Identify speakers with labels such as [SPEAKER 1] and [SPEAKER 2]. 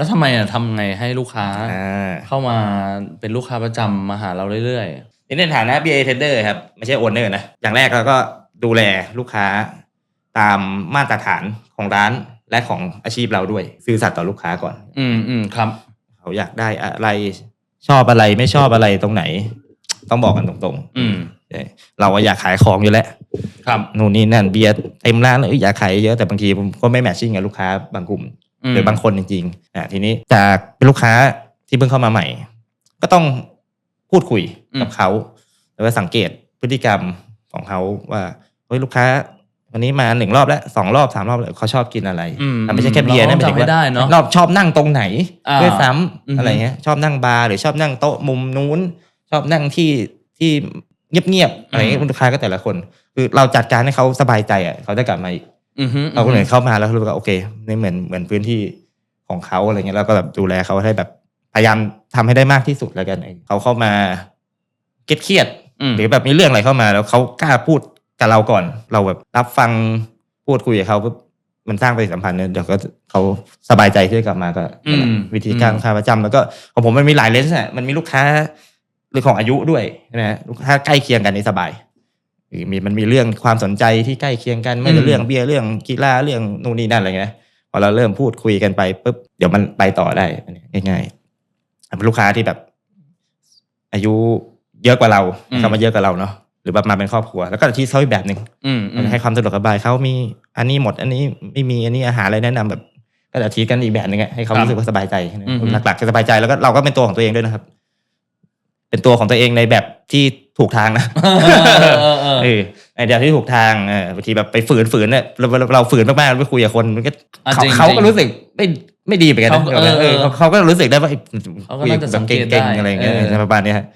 [SPEAKER 1] แล้วทำไมอะทำไงให้ลูกค้า
[SPEAKER 2] อ่า
[SPEAKER 1] เข้ามาเป็นลูกค้าประจำมาหาเราเรื่อย
[SPEAKER 2] นี่ในฐานะ BA Trader ครับ ไม่ใช่โอนเนอร์นะ อย่างแรกเราก็ดูแลลูกค้าตามมาตรฐานของร้านและของอาชีพเราด้วย ซื่อสัตย์ต่อลูกค้าก่อน
[SPEAKER 1] ๆอืมอืมครับ
[SPEAKER 2] เขาอยากได้อะไรชอบอะไรไม่ชอบอะไรตรงไหน ต้องบอกกันตรง
[SPEAKER 1] อืม
[SPEAKER 2] ๆเออเราก็อยากขายของอยู่แล้ว
[SPEAKER 1] ครับ
[SPEAKER 2] นู่นนี่นั่นเบียร์เต็มร้านเลยเอ้ยอยากขายเยอะแต่บางทีผมก็ไม่แมทชิ่งกับลูกค้าบางกลุ่ม หรือบางคนจริงๆอะทีนี้จากเป็นลูกค้าที่เพิ่งเข้ามาใหม่ ก็ต้องพูดคุยกับเขาแล้วก็สังเกตพฤติกรรมของเขาว่าเฮ้ยลูกค้าวันนี้มาหนึ่งรอบแล้วสองรอบสามรอบแล้วเขาชอบกินอะไร
[SPEAKER 1] อืม
[SPEAKER 2] แต่ไม่ใช่แค่เบียร์นะหมายถึง
[SPEAKER 1] เราต้องจำให้
[SPEAKER 2] ว่า
[SPEAKER 1] ได้เนอะ
[SPEAKER 2] รอบชอบนั่งตรงไหน
[SPEAKER 1] อ่า
[SPEAKER 2] ด้วยซ้ำ
[SPEAKER 1] อือฮึ
[SPEAKER 2] อะไรเงี้ย ชอบนั่งบาร์หรือชอบนั่งโต๊ะมุมนู้น ชอบนั่งที่ที่เงียบๆอะไรเงี้ยลูกค้าก็แต่ละคน คือเราจัดการให้เขาสบายใจอะเขาจะกลับมาอีก
[SPEAKER 1] อือฮึ
[SPEAKER 2] เราก็เลยเข้ามาแล้วรู้สึกว่าโอเคนี่เหมือนเหมือนพื้นที่ของเขาอะไรเงี้ยแล้วก็แบบดูแลเขาให้แบบพยายามทำให้ได้มากที่สุดแล้วกันเขาเข้ามาเครียดๆ
[SPEAKER 1] อืม
[SPEAKER 2] หรือแบบมีเรื่องอะไรเข้ามา แล้วเขากล้าพูดกับเราก่อน เราแบบรับฟังพูดคุยกับเขาปุ๊บมันสร้างปฏิสัมพันธ์เนี่ยเดี๋ยวก็เขาสบายใจที่จะกลับมาก็นั่นแหละ
[SPEAKER 1] อืม
[SPEAKER 2] วิธีการลูกค้าประจำแล้วก็ของผมมันมีหลายเลนส์อะมันมีลูกค้าเรื่องของอายุด้วยใช่ไหมฮะลูกค้าใกล้เคียงกันนี่สบาย หรือมีมันมีเรื่องความสนใจที่ใกล้เคียงกันไม่ได้เรื่องเบียร์เรื่องกีฬาเรื่องนู่นนี่นั่นอะไรเงี้ยพอเราเริ่มพูดคุยกันไปปุ๊บเดี๋ยวมันไปต่อได้อันนี้ง่ายๆเป็นลูกค้าที่แบบ อายุเยอะกว่าเรา
[SPEAKER 1] อืม
[SPEAKER 2] เข้ามาเยอะกว่าเราเนาะหรือแบบมาเป็นครอบครัว แล้วก็ที่เขาอีกแบบหนึ่ง
[SPEAKER 1] อืมอืม
[SPEAKER 2] ให้ความสะดวกสบายเขามีอันนี้หมด อันนี้ไม่มีอันนี้อาหารอะไรแนะนำแบบก็จะทีกันอีกแบบหนึ่งอะให้เขารู้สึกว่าสบายใจแค่นั้น
[SPEAKER 1] อือฮึ
[SPEAKER 2] หลักๆคือสบายใจแล้วก็เราก็เป็นตัวของตัวเองด้วยนะครับ เป็นตัวของตัวเองในแบบที่ถูกทางนะ
[SPEAKER 1] เออเออเออ
[SPEAKER 2] เออไอเดียที่ถูกทางเออบางทีแบบไปฝืนฝืนเนี่ยเราเราเราฝืนมากๆไปคุยกับคนมันก็
[SPEAKER 1] อะ
[SPEAKER 2] เขา
[SPEAKER 1] จริง
[SPEAKER 2] เขา
[SPEAKER 1] จริง
[SPEAKER 2] ก็รู้สึกไม่ไม่ดีไปกันนะ
[SPEAKER 1] เขาก็เออ
[SPEAKER 2] เออเขาเขาก็รู้สึกได้ว่าไอ้
[SPEAKER 1] เขาก็น่าจะสังเกต
[SPEAKER 2] เก่ง
[SPEAKER 1] ได้
[SPEAKER 2] ๆอะไรอย่างเงี้ย
[SPEAKER 1] เออ
[SPEAKER 2] ประมาณเนี้ยฮะ